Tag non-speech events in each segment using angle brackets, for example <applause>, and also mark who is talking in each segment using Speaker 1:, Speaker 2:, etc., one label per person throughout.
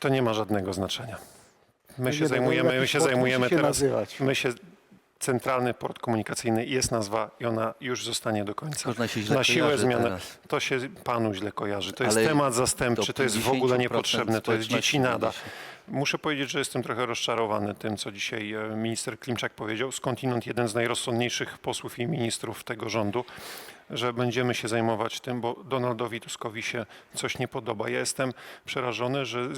Speaker 1: To nie ma żadnego znaczenia. My
Speaker 2: Nie
Speaker 1: się
Speaker 2: no,
Speaker 1: zajmujemy, my się zajmujemy teraz.
Speaker 2: nazywać.
Speaker 1: My się Centralny Port Komunikacyjny jest nazwa i ona już zostanie do końca.
Speaker 3: Można się źle
Speaker 1: Na siłę
Speaker 3: kojarzy
Speaker 1: zmianę.
Speaker 3: teraz.
Speaker 1: To się panu źle kojarzy. To jest
Speaker 3: Ale
Speaker 1: temat zastępczy, to jest w ogóle
Speaker 3: 50%
Speaker 1: niepotrzebne, to jest
Speaker 3: społeczności
Speaker 1: dzieci nada.
Speaker 3: się-
Speaker 1: Muszę powiedzieć, że jestem trochę rozczarowany tym, co dzisiaj e, minister Klimczak powiedział. Skądinąd jeden z najrozsądniejszych posłów i ministrów tego rządu, że będziemy się zajmować tym, bo Donaldowi Tuskowi się coś nie podoba. Ja jestem przerażony, że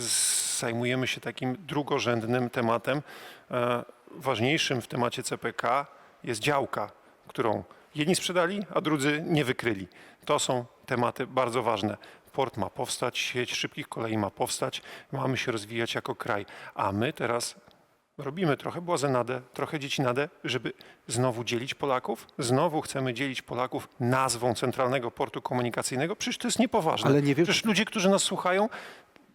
Speaker 1: zajmujemy się takim drugorzędnym tematem. E, Ważniejszym w temacie CPK jest działka, którą jedni sprzedali, a drudzy nie wykryli. To są tematy bardzo ważne. Port ma powstać, sieć szybkich kolei ma powstać, mamy się rozwijać jako kraj, a my teraz robimy trochę błazenadę, trochę dziecinadę, żeby znowu dzielić Polaków. Znowu chcemy dzielić Polaków nazwą Centralnego Portu Komunikacyjnego. Przecież to jest niepoważne.
Speaker 2: Ale nie wiem-
Speaker 1: Przecież ludzie, którzy nas słuchają,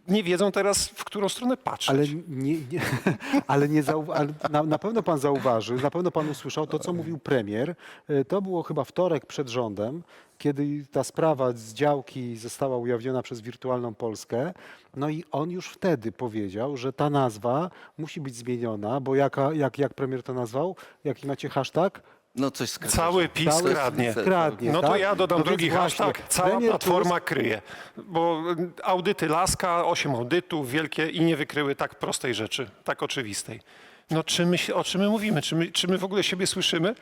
Speaker 1: nie wiedzą teraz, w którą stronę patrzeć.
Speaker 2: Ale, nie, nie, <laughs> ale, nie zau, ale na, na pewno pan zauważył, na pewno pan usłyszał to, co mówił premier. E, To było chyba wtorek przed rządem, kiedy ta sprawa z działki została ujawniona przez Wirtualną Polskę. No i on już wtedy powiedział, że ta nazwa musi być zmieniona, bo jaka, jak, jak premier to nazwał? Jaki macie hashtag?
Speaker 3: No coś
Speaker 1: Cały PiS
Speaker 2: Cały
Speaker 1: kradnie.
Speaker 2: Kradnie,
Speaker 1: No to
Speaker 2: tak?
Speaker 1: ja dodam
Speaker 2: No więc
Speaker 1: drugi
Speaker 2: właśnie,
Speaker 1: hashtag. Cała
Speaker 2: premier
Speaker 1: platforma kryje. Bo audyty Laska, osiem audytów wielkie i nie wykryły tak prostej rzeczy, tak oczywistej. No czy my, się- o czym my mówimy? Czy my, czy my w ogóle siebie słyszymy?